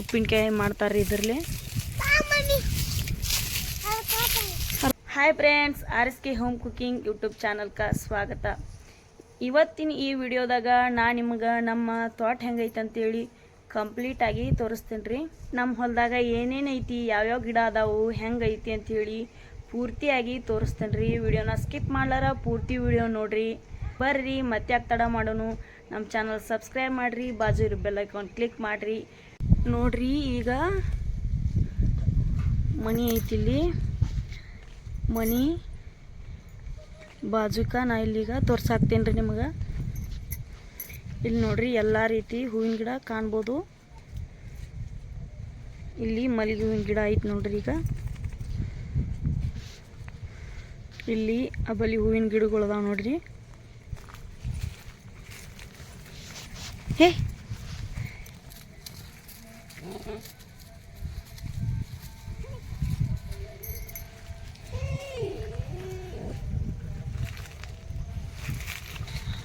ಉಪ್ಪಿನಕಾಯಿ ಮಾಡ್ತಾರೆ ಇದರಲ್ಲಿ. Hi friends R S K home cooking YouTube ಚಾನಲ್ಗೆ ಸ್ವಾಗತ ಇವತ್ತಿನ ಈ ವಿಡಿಯೋದಾಗ ನಾ ನಿಮ್ಗೆ ನಮ್ಮ ತೋಟ ಹೆಂಗೈತೆ ಅಂತೇಳಿ ಕಂಪ್ಲೀಟಾಗಿ ತೋರಿಸ್ತೀನಿ ರೀ ನಮ್ಮ ಹೊಲದಾಗ ಏನೇನು ಐತಿ, ಯಾವ್ಯಾವ ಗಿಡ ಅದಾವು ಹೆಂಗೈತಿ ಅಂಥೇಳಿ ಪೂರ್ತಿಯಾಗಿ ತೋರಿಸ್ತೇನೆ ರೀ ವಿಡಿಯೋನ ಸ್ಕಿಪ್ ಮಾಡ್ಲಾರ, ಪೂರ್ತಿ ವಿಡಿಯೋ ನೋಡಿರಿ. ಬರ್ರಿ, ಮತ್ತೆ ತಡ ಮಾಡೋನು? ನಮ್ಮ ಚಾನಲ್ ಸಬ್ಸ್ಕ್ರೈಬ್ ಮಾಡಿರಿ, ಬಾಜು ಇರೋ ಬೆಲ್ ಐಕಾನ್ ಕ್ಲಿಕ್ ಮಾಡಿರಿ. ನೋಡ್ರಿ, ಈಗ ಮನಿ ಐತಿ ಇಲ್ಲಿ. ಮನಿ ಬಾಜುಕ ನಾ ಇಲ್ಲಿಗ ತೋರ್ಸಾಕ್ತೇನೆ ರೀ ನಿಮಗೆ. ಇಲ್ಲಿ ನೋಡ್ರಿ ಎಲ್ಲ ರೀತಿ ಹೂವಿನ ಗಿಡ ಕಾಣ್ಬೋದು. ಇಲ್ಲಿ ಮಲ್ಲಿಗೆ ಹೂವಿನ ಗಿಡ ಐತಿ ನೋಡ್ರಿ ಈಗ. ಇಲ್ಲಿ ಅಬಲಿ ಹೂವಿನ ಗಿಡಗಳು ಅದಾವ ನೋಡ್ರಿ. ಹೇ!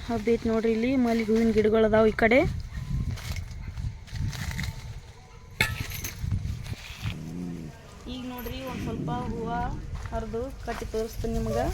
ಹಬ್ಬೈತಿ ನೋಡ್ರಿ ಇಲ್ಲಿ. ಮಲ್ಲಿಗೆ ಹೂವಿನ ಗಿಡಗಳು ಅದಾವ ಈ ಕಡೆ. ಈಗ ನೋಡ್ರಿ ಒಂದು ಸ್ವಲ್ಪ ಹೂವ ಹರಿದು ಕಟ್ಟಿ ತೋರಿಸ್ತೀನಿ ನಿಮ್ಗೆ.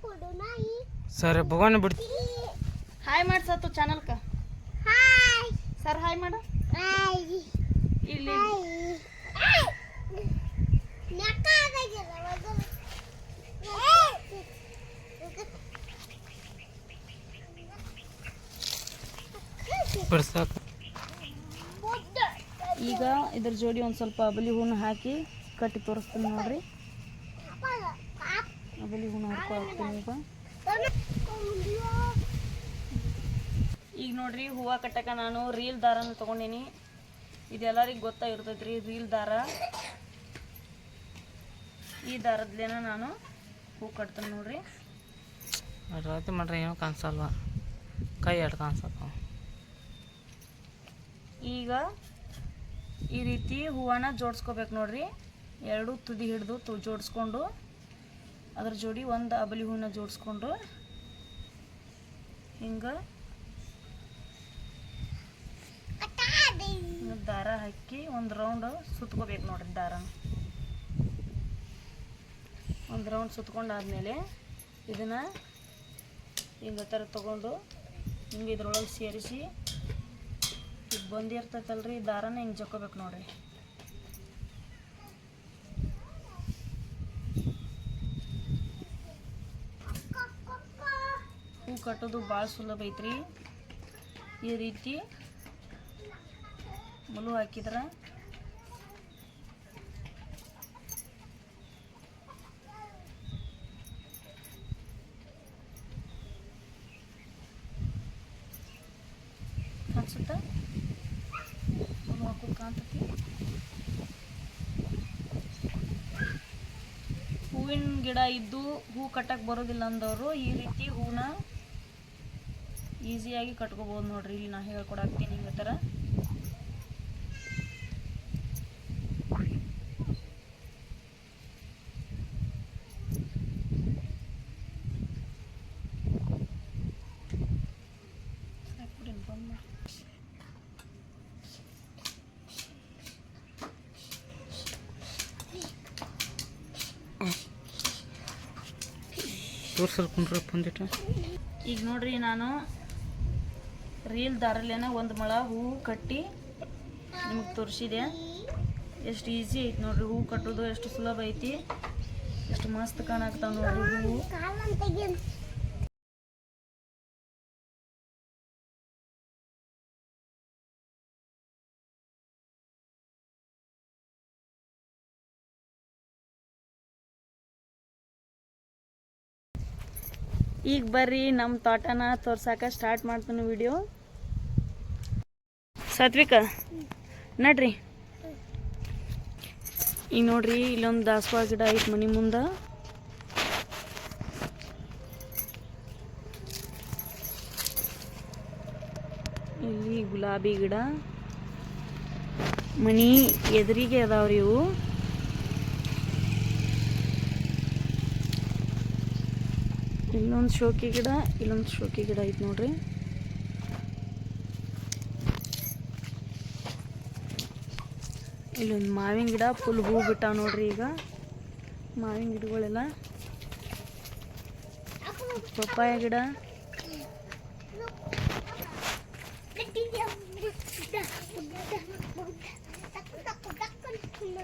ಕುಡು ನಾಯಿ ಸರಿ ಭಗವಾನ್ ಬಿಡ್ತಿ ಹಾಯ್ ಮಾಡ್ಸತ್ತು ಚಾನಲ್ಕ ಹಾಯ್ ಸರ್ ಹಾಯ್ ಮಾಡು ಹಾಯ್ ಇಲ್ಲಿ ಹಾಯ್ ನೆಕ್ಕ ಆದಾಗಿಲ್ಲ ಮೊದಲು ಈಗ ಇದ್ರ ಜೋಡಿ ಒಂದು ಸ್ವಲ್ಪ ಅಬಲಿ ಹೂನ ಹಾಕಿ ಕಟ್ಟಿ ತೋರಿಸ್ತೀನಿ ನೋಡ್ರಿ. ಅಬಲಿ ಹೂನ ಹರ್ಕೊ ಹಾಕ್ತೀನಿ ಈಗ. ಈಗ ನೋಡ್ರಿ ಹೂವು ಕಟ್ಟಕ್ಕೆ ನಾನು ರೀಲ್ ದಾರನ ತೊಗೊಂಡೀನಿ. ಇದೆಲ್ಲರಿಗೆ ಗೊತ್ತಾಗಿರ್ತೈತೆ ರೀ ರೀಲ್ ದಾರ. ಈ ದಾರದ್ಲೇನ ನಾನು ಹೂ ಕಟ್ತೀನಿ ನೋಡ್ರಿ. ರಾತ್ರಿ ಮಾಡ್ರೆ ಏನೋ ಕಾಣಿಸಲ್ವ? ಕೈ ಎರಡು ಕಾಣಿಸತ್ತ ಈಗ ಈ ರೀತಿ ಹೂವನ್ನ ಜೋಡಿಸ್ಕೋಬೇಕು ನೋಡ್ರಿ. ಎರಡು ತುದಿ ಹಿಡಿದು ತು ಜೋಡಿಸ್ಕೊಂಡು ಅದ್ರ ಜೋಡಿ ಒಂದು ಅಬಲಿ ಹೂವನ್ನ ಜೋಡಿಸ್ಕೊಂಡು ಹಿಂಗೆ ದಾರ ಹಾಕಿ ಒಂದು ರೌಂಡ್ ಸುತ್ಕೋಬೇಕು ನೋಡ್ರಿ ದಾರ. ಒಂದು ರೌಂಡ್ ಸುತ್ಕೊಂಡಾದ್ಮೇಲೆ ಇದನ್ನು ಹಿಂಗೆ ಥರ ತೊಗೊಂಡು ಹಿಂಗೆ ಇದ್ರೊಳಗೆ ಸೇರಿಸಿ ಈಗ ರೀ ದಾರನ ಹಿಂಗೆ ಜಕ್ಕೋಬೇಕು ನೋಡ್ರಿ. ಹೂ ಕಟ್ಟೋದು ಭಾಳ ಸುಲಭ ಐತ್ರಿ. ಈ ರೀತಿ ಮುಲು ಹಾಕಿದ್ರೆ ಅನ್ಸುತ್ತಾ ಮುಲು ಹಾಕೋದು ಕಾಣ್ತೈತಿ ಹೂವಿನ ಗಿಡ ಇದ್ದು ಹೂ ಕಟ್ಟಕ್ಕೆ ಬರೋದಿಲ್ಲ ಅಂದವರು, ಈ ರೀತಿ ಹೂನ ಈಸಿಯಾಗಿ ಕಟ್ಕೋಬೋದು ನೋಡ್ರಿ. ಇಲ್ಲಿ ನಾ ಹೇಳ್ಕೊಡಾಕ್ತೀನಿ ಹಿಂಗೆ ಥರ. ಬಂದಿಟ್ಟು ಈಗ ನೋಡ್ರಿ ನಾನು ರೀಲ್ ದಾರಲ್ಲೇನ ಒಂದು ಮೊಳ ಹೂವು ಕಟ್ಟಿ ನಿಮಗೆ ತೋರಿಸಿದೆ. ಎಷ್ಟು ಈಸಿ ಐತಿ ನೋಡ್ರಿ ಹೂವು ಕಟ್ಟೋದು, ಎಷ್ಟು ಸುಲಭ ಐತಿ. ಎಷ್ಟು ಮಸ್ತ್ ಕಾಣಾಕ್ತಾವ ನೋಡ್ರಿ ಹೂವು ಈಗ ಬರ್ರಿ ನಮ್ಮ ತೋಟನ ತೋರ್ಸಾಕ ಸ್ಟಾರ್ಟ್ ಮಾಡ್ತೀನಿ ವಿಡಿಯೋ ಸಾತ್ವಿಕ, ನಡ್ರಿ. ಈಗ ನೋಡ್ರಿ, ಇಲ್ಲೊಂದು ದಾಸವಾಳ ಗಿಡ ಐತೆ ಮನೆ ಮುಂದೆ. ಇಲ್ಲಿ ಗುಲಾಬಿ ಗಿಡ. ಮನಿ ಎದುರಿಗೆ ಅದಾವ್ರಿ ಇವು. ಇಲ್ಲೊಂದು ಶೋಕಿ ಗಿಡ, ಇಲ್ಲೊಂದು ಶೋಕಿ ಗಿಡ ಐತೆ ನೋಡ್ರಿ. ಇಲ್ಲೊಂದು ಮಾವಿನ ಗಿಡ, ಫುಲ್ ಹೂ ಬಿಟ್ಟಾವ ನೋಡ್ರಿ ಈಗ. ಮಾವಿನ ಗಿಡಗಳೆಲ್ಲ. ಪಪ್ಪಾಯ ಗಿಡ.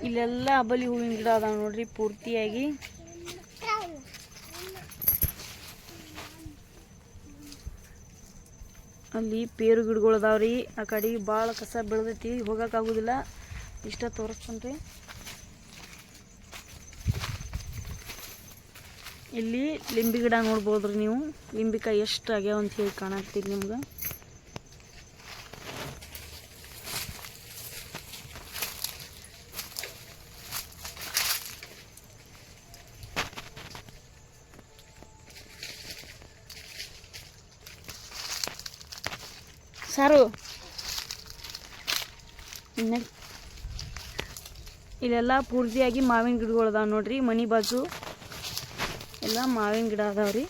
ಇಲ್ಲೆಲ್ಲ ಅಬಲಿ ಹೂವಿನ ಗಿಡ ಅದಾವ ನೋಡ್ರಿ ಪೂರ್ತಿಯಾಗಿ. ಅಲ್ಲಿ ಪೇರು ಗಿಡಗಳು ರೀ. ಆ ಕಡೆ ಭಾಳ ಕಸ ಬೆಳೆದೈತಿ ಹೋಗೋಕ್ಕಾಗೋದಿಲ್ಲ ಇಷ್ಟ ತೋರಿಸ್ತೇನೆ ಇಲ್ಲಿ ಲಿಂಬೆ ಗಿಡ ನೋಡ್ಬೋದ್ರಿ ನೀವು. ಲಿಂಬಿಕಾಯಿ ಎಷ್ಟು ಆಗ್ಯಾವಂತ ಹೇಳಿ ಕಾಣಾಕ್ತೀರಿ ನಿಮ್ಗೆ ಸಾರು ನಡಿ. ಇಲ್ಲೆಲ್ಲ ಪೂರ್ತಿಯಾಗಿ ಮಾವಿನ ಗಿಡಗಳು ಅದಾವ ನೋಡ್ರಿ ಮನಿ ಬಾಜು. ಎಲ್ಲ ಮಾವಿನ ಗಿಡ ಅದಾವ ಇಲ್ಲಿ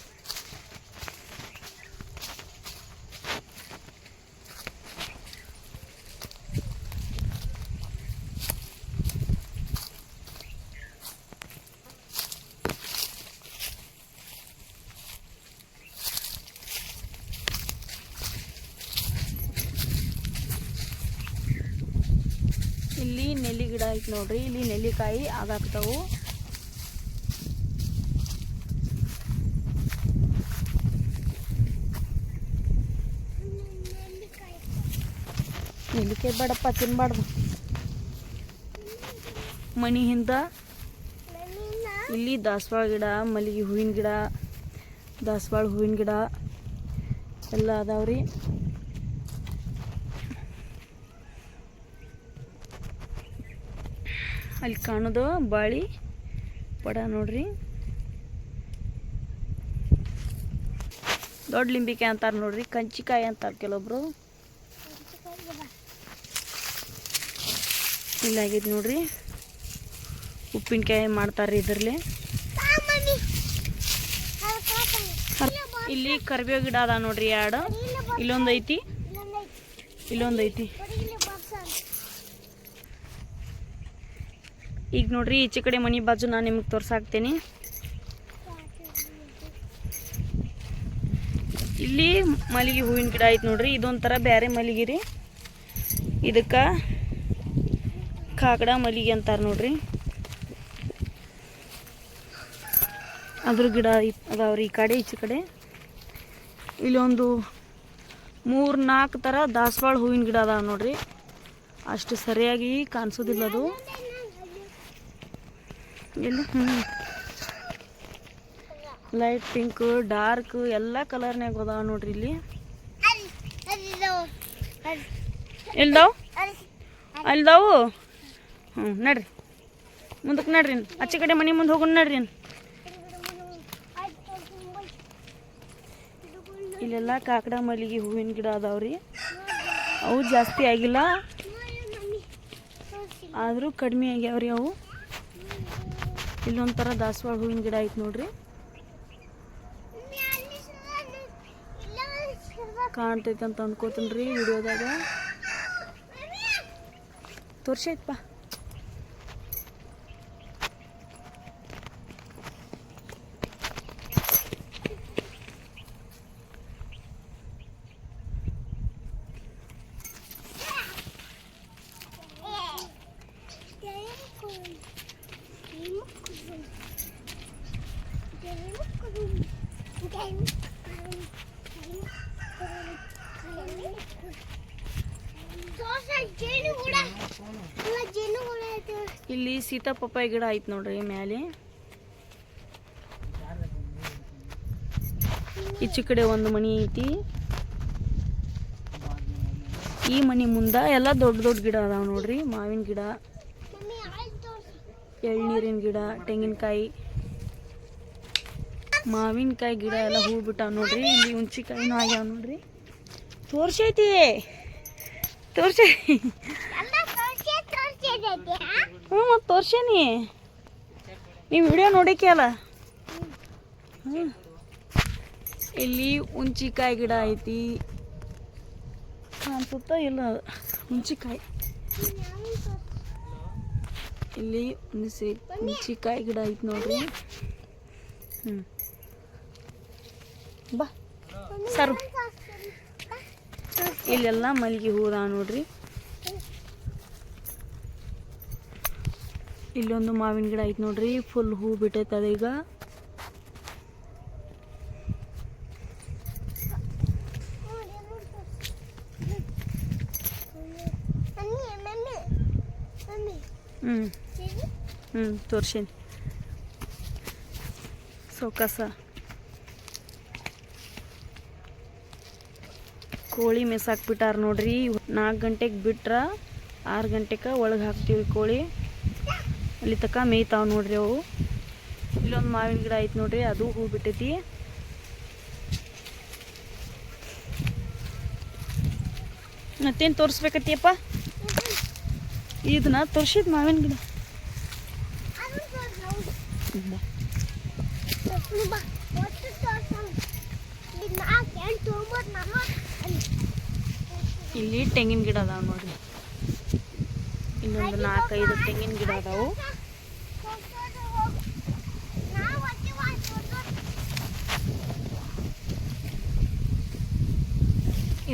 ಐತಿ ನೋಡ್ರಿ, ಇಲ್ಲಿ ನೆಲ್ಲಿಕಾಯಿ ಆಗಾಕ್ತವು ನೆಲ್ಲಿಕಾಯಿ ಬೇಡಪ್ಪ, ತಿನ್ಬಾರ್ದು. ಮನಿ ಹಿಂದ ಇಲ್ಲಿ ದಾಸವಾಳ ಗಿಡ, ಮಲ್ಲಿಗೆ ಹೂವಿನ ಗಿಡ, ದಾಸವಾಳ ಹೂವಿನ ಗಿಡ ಎಲ್ಲ ಅದಾವ್ರಿ. ಅಲ್ಲಿ ಕಾಣೋದು ಬಾಳಿ ಪಡ ನೋಡ್ರಿ. ದೊಡ್ಡ ಲಿಂಬಿಕಾಯಿ ಅಂತಾರೆ ನೋಡ್ರಿ, ಕಂಚಿಕಾಯಿ ಅಂತಾರೆ ಕೆಲವೊಬ್ರು. ಇಲ್ಲಾಗಿದ್ ನೋಡ್ರಿ. ಉಪ್ಪಿನಕಾಯಿ ಮಾಡ್ತಾರೆ ಇದರಲ್ಲಿ. ಇಲ್ಲಿ ಕರ್ಬೇವು ಗಿಡ ಅದ ನೋಡ್ರಿ ಎರಡು. ಇಲ್ಲೊಂದು ಐತಿ. ಇಲ್ಲೊಂದು ಐತಿ. ಈಗ ನೋಡ್ರಿ, ಈಚೆ ಕಡೆ ಮನಿ ಬಾಜು ನಾನು ನಿಮಗೆ ತೋರ್ಸಾಕ್ತೇನೆ. ಇಲ್ಲಿ ಮಲ್ಲಿಗೆ ಹೂವಿನ ಗಿಡ ಐತೆ ನೋಡ್ರಿ, ಇದೊಂಥರ ಬೇರೆ ಮಲ್ಲಿಗೆ ರೀ. ಇದಕ್ಕೆ ಕಾಕಡ ಮಲ್ಲಿಗೆ ಅಂತಾರೆ ನೋಡ್ರಿ. ಅದ್ರ ಗಿಡ ಅದಾವ್ರಿ ಈ ಕಡೆ, ಈಚೆ ಕಡೆ. ಇಲ್ಲೊಂದು ಮೂರು ನಾಲ್ಕು ಥರ ದಾಸವಾಳ ಹೂವಿನ ಗಿಡ ಅದಾವೆ ನೋಡ್ರಿ. ಅಷ್ಟು ಸರಿಯಾಗಿ ಕಾಣಿಸೋದಿಲ್ಲ ಅದು. ಎಲ್ಲಿ? ಲೈಟ್ ಪಿಂಕ್ ಡಾರ್ಕ್ ಎಲ್ಲ ಕಲರ್ನ್ಯಾಗ ಅದಾವ ನೋಡ್ರಿ ಇಲ್ಲಿ. ಎಲ್ದಾವ್? ಅಲ್ದಾವು? ಹ್ಞೂ ನಡ್ರಿ. ಮುಂದಕ್ಕೆ ನಡ್ರಿ ಆಚೆ ಕಡೆ ಮನೆ ಮುಂದೆ ಹೋಗೋಣ ನಡ್ರಿ ಇಲ್ಲೆಲ್ಲ ಕಾಕಡ, ಮಲ್ಲಿಗೆ ಹೂವಿನ ಗಿಡ ಅದಾವ್ರಿ ಅವು ಜಾಸ್ತಿ ಆಗಿಲ್ಲ. ಆದರೂ ಕಡಿಮೆ ಆಗ್ಯಾವ್ರಿ ಅವು. ಇಲ್ಲೊಂಥರ ದಾಸವಾಳ ಹೂವಿನ ಗಿಡ ಐತೆ ನೋಡ್ರಿ. ಕಾಣ್ತೈತೆ ಅಂತ ಅನ್ಕೋತೀನಿ ರೀ ವಿಡಿಯೋದಾಗ. ತೋರ್ಸೈತಪ್ಪ ಜೇನು ಕೂಡ ಇಲ್ಲ ಜೇನು ಕೂಡ ಐತೆ ಇಲ್ಲಿ ಸೀತಾಪಪ್ಪಾಯಿ ಗಿಡ ಐತೆ ನೋಡ್ರಿ ಮ್ಯಾಲೆ. ಈಚೆ ಕಡೆ ಒಂದು ಮನಿ ಐತಿ. ಈ ಮನಿ ಮುಂದ ಎಲ್ಲ ದೊಡ್ಡ ದೊಡ್ಡ ಗಿಡ ಅದಾವ ನೋಡ್ರಿ, ಮಾವಿನ ಗಿಡ. ಎಳ್ನೀರಿನ ಗಿಡ, ತೆಂಗಿನಕಾಯಿ, ಮಾವಿನಕಾಯಿ ಗಿಡ ಎಲ್ಲ ಹೂ ಬಿಟ್ಟಾವ ನೋಡ್ರಿ, ಇಲ್ಲಿ ಹುಣ್ಸಿಕಾಯಿನೂ ಆಗ್ಯಾವ ನೋಡ್ರಿ. ತೋರ್ಸೈತಿ ತೋರ್ಸಿ. ಹ್ಞೂ ಮತ್ತು ತೋರ್ಸೇನಿ. ನೀವು ವಿಡಿಯೋ ನೋಡಿಕೆ ಅಲ್ಲ? ಹ್ಞೂ. ಇಲ್ಲಿ ಹುಂಚಿಕಾಯಿ ಗಿಡ ಐತಿ. ಕಾಣಿಸುತ್ತಾ ಇಲ್ಲ ಉಂಚಿಕಾಯಿ ಹುಂಚಿಕಾಯಿ ಇಲ್ಲಿ ಒಂದು ಸೇ ಹುಂಚಿಕಾಯಿ ಗಿಡ ಐತಿ ನೋಡ್ರಿ. ಹ್ಞೂ ಬಾ. ಸರ್. ಇಲ್ಲೆಲ್ಲ ಮಲ್ಲಿಗೆ ಹೂದ ನೋಡ್ರಿ. ಇಲ್ಲೊಂದು ಮಾವಿನ ಗಿಡ ಐತೆ ನೋಡ್ರಿ ಫುಲ್ ಹೂ ಬಿಟ್ಟೈತೆ ಈಗ. ಹ್ಞೂ ಹ್ಞೂ ತೋರ್ಸೀನಿ. ತೋರ್ಸೇನಿ ಸೌಕಾಸ ಕೋಳಿ ಮೆಸಾಕ್ಬಿಟ್ಟಾರ ನೋಡ್ರಿ ನಾಲ್ಕು ಗಂಟೆಗೆ ಬಿಟ್ರ ಆರು ಗಂಟೆಗೆ ಒಳಗೆ ಹಾಕ್ತೀವಿ ಕೋಳಿ. ಅಲ್ಲಿ ತಕ ಮೇಯ್ತಾವೆ ನೋಡ್ರಿ ಅವು. ಇಲ್ಲೊಂದು ಮಾವಿನ ಗಿಡ ಐತೆ ನೋಡ್ರಿ, ಅದು ಹೂ ಬಿಟ್ಟೈತಿ. ಮತ್ತೇನು ತೋರಿಸ್ಬೇಕತ್ತಿಯಪ್ಪ? ಇದನ್ನ ತೋರಿಸಿದ ಮಾವಿನ ಗಿಡ. ಇಲ್ಲಿ ತೆಂಗಿನ ಗಿಡ ಅದಾವ ನೋಡ್ರಿ. ಇನ್ನೊಂದು ನಾಲ್ಕೈದು ತೆಂಗಿನ ಗಿಡ ಅದಾವು ತೋರ್ಸೋದು ಹೋಗು. ನಾವು ಒಟ್ಟು ಒಂದು ತೋರ್ಸೋದು.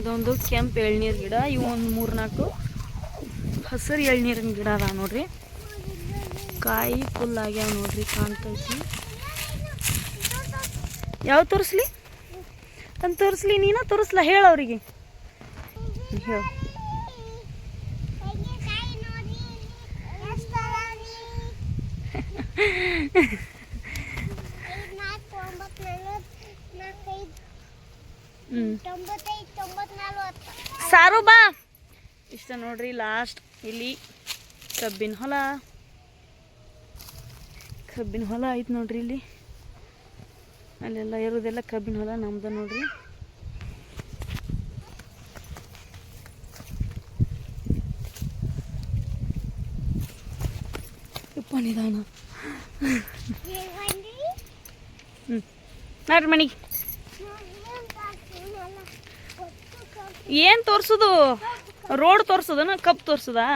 ಇದೊಂದು ಕೆಂಪು ಎಳ್ನೀರು ಗಿಡ ಇವು ಒಂದು ಮೂರು ನಾಲ್ಕು ಹಸಿರು ಎಳ್ನೀರಿನ ಗಿಡ ಅದ ನೋಡ್ರಿ. ಕಾಯಿ ಫುಲ್ ಆಗ್ಯಾವ ನೋಡ್ರಿ ಕಾಣ್ತೈತಿ ಯಾವ ತೋರಿಸ್ಲಿ? ಅಂತ ತೋರಿಸ್ಲಿ ನೀನ ತೋರಿಸ್ಲ ಹೇಳ ಅವ್ರಿಗೆ. ಹೇಳು ತೆಂಗಿನಕಾಯಿ ನೋಡಿ ಎಷ್ಟು ಅದಾವ್ರಿ? ಐದು, ನಾಲ್ಕು, ಒಂಬತ್ತು, ನಲವತ್ತು, ನಾಲ್ಕೈದು, ಹ್ಞೂ ತೊಂಬತ್ತೈದು, ತೊಂಬತ್ತು, ನಲವತ್ತು. ಸಾರು ಬಾ. ಇಷ್ಟ ನೋಡ್ರಿ ಲಾಸ್ಟ್ ಇಲ್ಲಿ ಕಬ್ಬಿನ ಹೊಲ. ಕಬ್ಬಿನ ಹೊಲ ಐತೆ ನೋಡ್ರಿ ಇಲ್ಲಿ. ಅಲ್ಲೆಲ್ಲ ಇರೋದೆಲ್ಲ ಕಬ್ಬಿನ ಹೊಲ ನಮ್ದು ನೋಡ್ರಿ. ನಿಧಾನ? ಹ್ಞೂ ನೋಡ್ರಿ ಮನೆಗೆ ನೋಡಿ, ಏನ್ ಕಾಣ್ತೀನಲ್ಲ? ಒಟ್ಟು ಕಬ್ಬು. ಏನು ತೋರ್ಸೋದು? ರೋಡ್ ತೋರಿಸೋದನ ಕಬ್ಬು ತೋರ್ಸೋದಾ?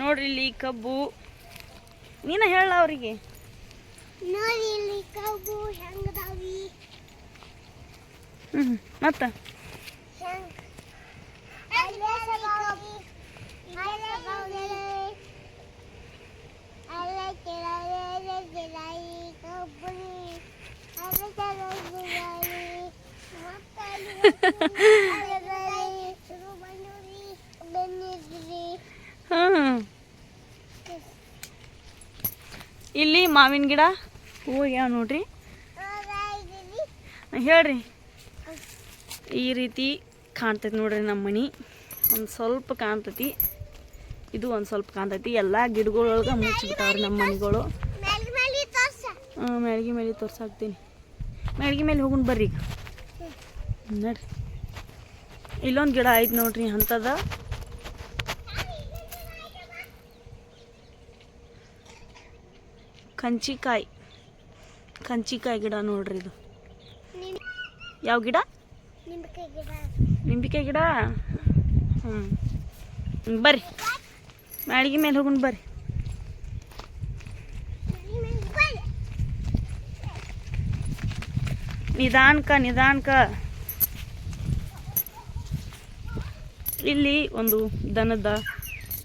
ನೋಡ್ರಿ ಇಲ್ಲಿ ಕಬ್ಬು. ನೀನ ಹೇಳ ಅವರಿಗೆ. ಹ್ಞೂ ಮತ್ತೆ ಹೆಂಗ್ ಅಲ್ಲೇ ಸಗಾವಿ ಅಲ್ಲೇ ಸಗಾವಿ ಅಲ್ಲೇ ಕೆಳಗೆ ಗಿಡಾಯಿ ಕಬ್ಬುರಿ ಅಲ್ಲೇ ಕೆಳಗೆ ಮತ್ತೆ ಅಲ್ಲಿ ಅಲ್ಲೇ ಗಿಡಾಯಿ ಶುರು ಬಂದೂರಿ ಬೆನ್ನಿದ್ರಿ ಹಾಂ ಇಲ್ಲಿ ಮಾವಿನ ಗಿಡ? ಹೂವು ನೋಡ್ರಿ. ಹೇಳ್ರಿ. ಈ ರೀತಿ ಕಾಣ್ತೈತಿ ನೋಡ್ರಿ ನಮ್ಮ ಮನೆ ಒಂದು ಸ್ವಲ್ಪ ಕಾಣ್ತೈತಿ. ಇದು ಒಂದು ಸ್ವಲ್ಪ ಕಾಣ್ತೈತಿ. ಎಲ್ಲ ಗಿಡಗಳೊಳಗೆ ಮುಚ್ಚಿಬಿಟ್ಟಾವ್ರಿ ನಮ್ಮ ಮನೆಗಳು. ಹಾಂ ಮೇಲೆ ತೋರ್ಸಾಕ್ತೀನಿ ಮ್ಯಾಳ್ಗಿ ಮೇಲೆ ಹೋಗೋಣ ಬರ್ರಿ ಈಗ. ನೋಡ್ರಿ. ಇಲ್ಲೊಂದು ಗಿಡ ಐತೆ ನೋಡ್ರಿ ಅಂಥದ ಕಂಚಿಕಾಯಿ. ಕಂಚಿಕಾಯಿ ಗಿಡ ನೋಡ್ರಿ ಇದು. ಯಾವ ಗಿಡ? ನಿಂಬೆಕಾಯಿ ಗಿಡ. ಹ್ಞೂ ಬರ್ರಿ. ಮ್ಯಾಳ್ಗಿ ಮೇಲೆ ಹೋಗುನ್ ಬರ್ರಿ. ನಿಧಾನಕ ನಿಧಾನಕ. ಇಲ್ಲಿ ಒಂದು ದನದ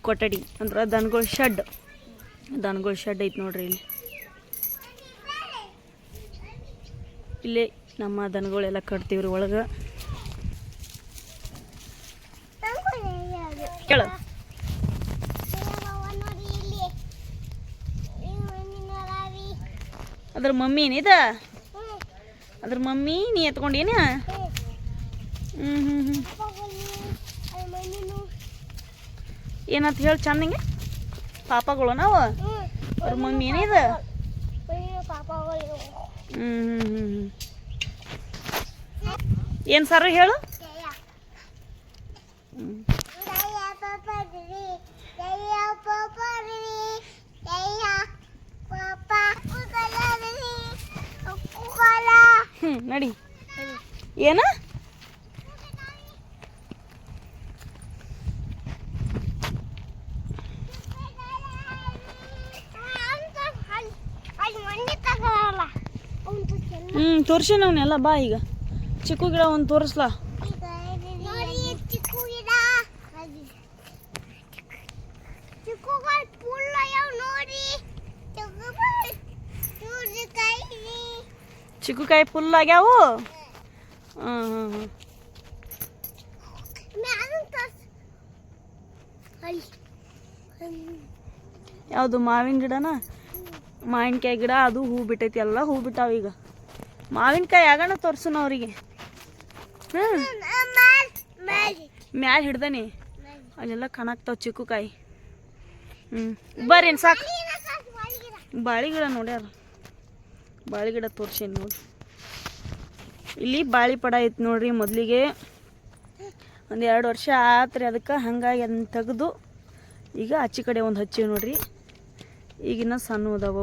ಕೊಠಡಿ. ಅಂದ್ರೆ ದನಗಳ ಶೆಡ್. ದನಗಳ ಶೆಡ್ ಐತೆ ನೋಡ್ರಿ ಇಲ್ಲಿ. ಇಲ್ಲೇ ನಮ್ಮ ದನಗಳೆಲ್ಲ ಕಟ್ತೀವ್ರಿ ಒಳಗೆ. ಕೇಳ. ಅದ್ರ ಮಮ್ಮಿ ಏನಿದ ಹ್ಮ್. ಅದ್ರ ಮಮ್ಮಿ ನೀ ಎತ್ಕೊಂಡೇನ? ಹ್ಞೂ ಹ್ಞೂ ಏನಂತ ಹೇಳಿ ಚಂದಂಗೆ ಪಾಪಗಳು ನಾವು? ಅವ್ರ ಮಮ್ಮಿ ಏನಿದೆ ಏನು ಸರ್ ಹೇಳು? ನಡಿ. ಏನ? ತೋರ್ಸಿ ನಾವನ್ನೆಲ್ಲ ಬಾ ಈಗ. ಚಿಕ್ಕು ಗಿಡ ಒಂದು ತೋರಿಸ್ಲಾ. ನೋಡಿ ಚಿಕ್ಕು ಗಿಡ. ಚಿಕ್ಕುಗಳು ಫುಲ್ ಆಗ್ಯಾವು ಹಾಂ ಹಾಂ ಯಾವುದು ಮಾವಿನ ಗಿಡನ? ಮಾವಿನಕಾಯಿ ಗಿಡ ಅದು ಹೂ ಬಿಟ್ಟೈತಿ ಎಲ್ಲ ಹೂ ಬಿಟ್ಟಾವ ಈಗ. ಮಾವಿನಕಾಯಿ ಆಗೋಣ ತೋರ್ಸೋಣ ಅವರಿಗೆ. ಹಾಂ ಮ್ಯಾಲ್ ಹಿಡ್ದನಿ. ಅಲ್ಲೆಲ್ಲ ಚಿಕ್ಕು ಕಾಯಿ ಹ್ಞೂ ಬರ್ರಿ ಸಾಕು. ಬಾಳಿ ಗಿಡ ನೋಡ್ಯಾರ ಬಾಳಿ ಗಿಡ ತೋರ್ಸೇನಿ ನೋಡಿ. ಇಲ್ಲಿ ಬಾಳಿ ಪಡ ಐತೆ ನೋಡ್ರಿ ಮೊದಲಿಗೆ. ಒಂದು ಎರಡು ವರ್ಷ ಆತ್ರಿ ಅದಕ್ಕೆ. ಹಂಗಾಗಿ ಅದನ್ನ ತೆಗೆದು ಈಗ ಆಚೆ ಕಡೆ ಒಂದು ಹಚ್ಚಿವಿ ನೋಡ್ರಿ. ಈಗಿನ ಸಣ್ಣ ಅದಾವ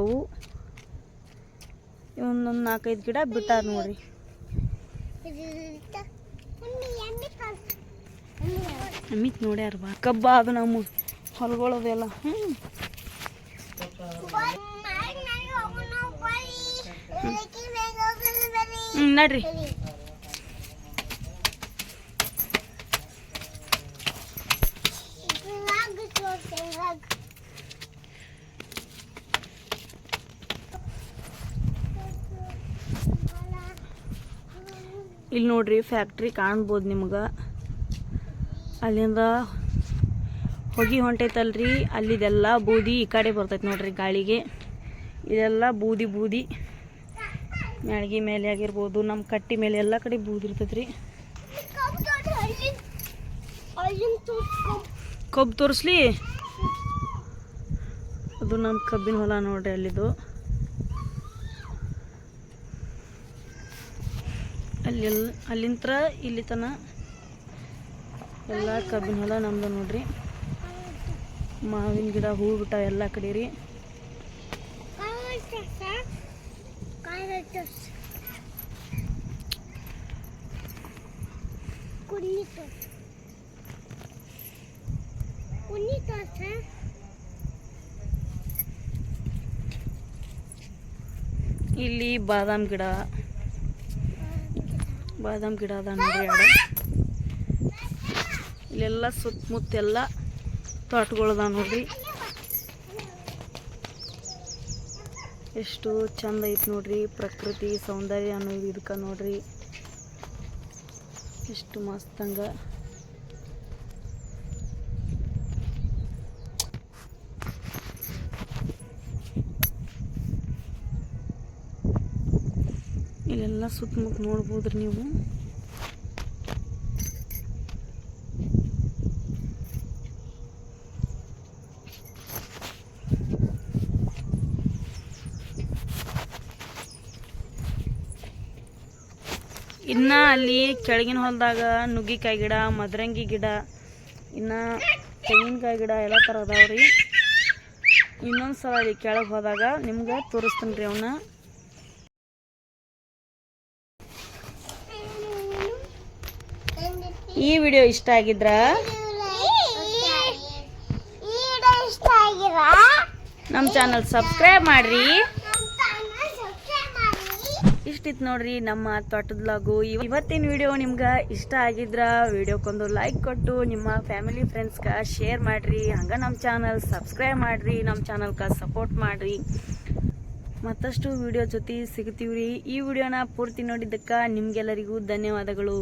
ಒಂದೊಂದು ನಾಲ್ಕೈದು ಗಿಡ ಬಿಟ್ಟಾರ ನೋಡ್ರಿ. ಅಮಿತ್ ನೋಡ್ಯಾರ ಬಾ. ಕಬ್ಬ ಅದು ನಮ್ಮ ಹೊಲಗಳದೆಲ್ಲ. ಹ್ಞೂ ಹ್ಞೂ ನಡ್ರಿ. ಇಲ್ಲಿ ನೋಡ್ರಿ ಫ್ಯಾಕ್ಟ್ರಿ ಕಾಣ್ಬೋದು ನಿಮ್ಗೆ. ಅಲ್ಲಿಂದ ಹೊಗೆ ಹೊಂಟೈತಲ್ರಿ, ಅಲ್ಲಿದೆಲ್ಲ ಬೂದಿ ಈ ಕಡೆ ಬರ್ತೈತೆ ನೋಡ್ರಿ ಗಾಳಿಗೆ. ಇದೆಲ್ಲ ಬೂದಿ ಬೂದಿ. ಮ್ಯಾಳ್ಗಿ ಮೇಲೆ ಆಗಿರ್ಬೋದು ನಮ್ಮ ಕಟ್ಟಿ ಮೇಲೆ ಎಲ್ಲ ಕಡೆ ಬೂದಿ ಇರ್ತೈತ್ರಿ. ಕಬ್ಬು ತೋರಿಸ್ಲಿ? ಅದು ನಮ್ಮ ಕಬ್ಬಿನ ಹೊಲ ನೋಡ್ರಿ ಅಲ್ಲಿದು. ಅಲ್ಲಿ ಅಲ್ಲಿಂತ್ರ ಇಲ್ಲಿ ತನ ಎಲ್ಲ ಕಬ್ಬಿನ ಹೊಲ ನಮ್ದು ನೋಡ್ರಿ. ಮಾವಿನ ಗಿಡ ಹೂ ಬಿಟ್ಟ ಎಲ್ಲ ಕಡೆ ರೀ. ಇಲ್ಲಿ ಬಾದಾಮ್ ಗಿಡ. ಬಾದಾಮ್ ಗಿಡ ಅದ ನೋಡ್ರಿ ಎರಡು. ಇಲ್ಲೆಲ್ಲ ಸುತ್ತಮುತ್ತೆಲ್ಲ ತೋಟಗಳದ ನೋಡ್ರಿ. ಎಷ್ಟು ಚಂದ ಐತಿ ನೋಡ್ರಿ ಪ್ರಕೃತಿ ಸೌಂದರ್ಯ ಅನ್ನೋದು ಇದಕ್ಕೆ ನೋಡ್ರಿ. ಎಷ್ಟು ಮಸ್ತಂಗ ಇಲ್ಲೆಲ್ಲ ಸುತ್ತಮುತ್ತ ನೋಡ್ಬೋದ್ರಿ ನೀವು. ಇನ್ನ ಅಲ್ಲಿ ಕೆಳಗಿನ ಹೊಲದಾಗ ನುಗ್ಗಿಕಾಯಿ ಗಿಡ, ಮದರಂಗಿ ಗಿಡ, ಇನ್ನ ತೆಂಗಿನಕಾಯಿ ಗಿಡ ಎಲ್ಲ ಥರ ಅದಾವ್ರಿ. ಇನ್ನೊಂದು ಸಲ ಅಲ್ಲಿ ಕೆಳಗೆ ಹೋದಾಗ ನಿಮ್ಗೆ ತೋರಿಸ್ತೀನಿ ರೀ ಅವನ್ನ ಈ ವಿಡಿಯೋ ಇಷ್ಟ ಆಗಿದ್ರ? ನಮ್ಮ ಚಾನಲ್ ಸಬ್ಸ್ಕ್ರೈಬ್ ಮಾಡ್ರಿ. ಇಷ್ಟಿತ್ತು ನೋಡ್ರಿ ನಮ್ಮ ತೋಟದ ಲಾಗು ಇವತ್ತಿನ ವಿಡಿಯೋ ನಿಮ್ಗೆ ಇಷ್ಟ ಆಗಿದ್ರ ವಿಡಿಯೋಕ್ಕೊಂದು ಲೈಕ್ ಕೊಟ್ಟು ನಿಮ್ಮ ಫ್ಯಾಮಿಲಿ ಫ್ರೆಂಡ್ಸ್ಗೆ ಶೇರ್ ಮಾಡಿರಿ. ಹಂಗೆ ನಮ್ಮ ಚಾನಲ್ ಸಬ್ಸ್ಕ್ರೈಬ್ ಮಾಡಿರಿ ನಮ್ಮ ಚಾನಲ್ಗೆ ಸಪೋರ್ಟ್ ಮಾಡಿರಿ. ಮತ್ತಷ್ಟು ವಿಡಿಯೋ ಜೊತೆ ಸಿಗ್ತೀವ್ರಿ. ಈ ವಿಡಿಯೋನ ಪೂರ್ತಿ ನೋಡಿದ್ದಕ್ಕೆ ನಿಮ್ಗೆಲ್ಲರಿಗೂ ಧನ್ಯವಾದಗಳು.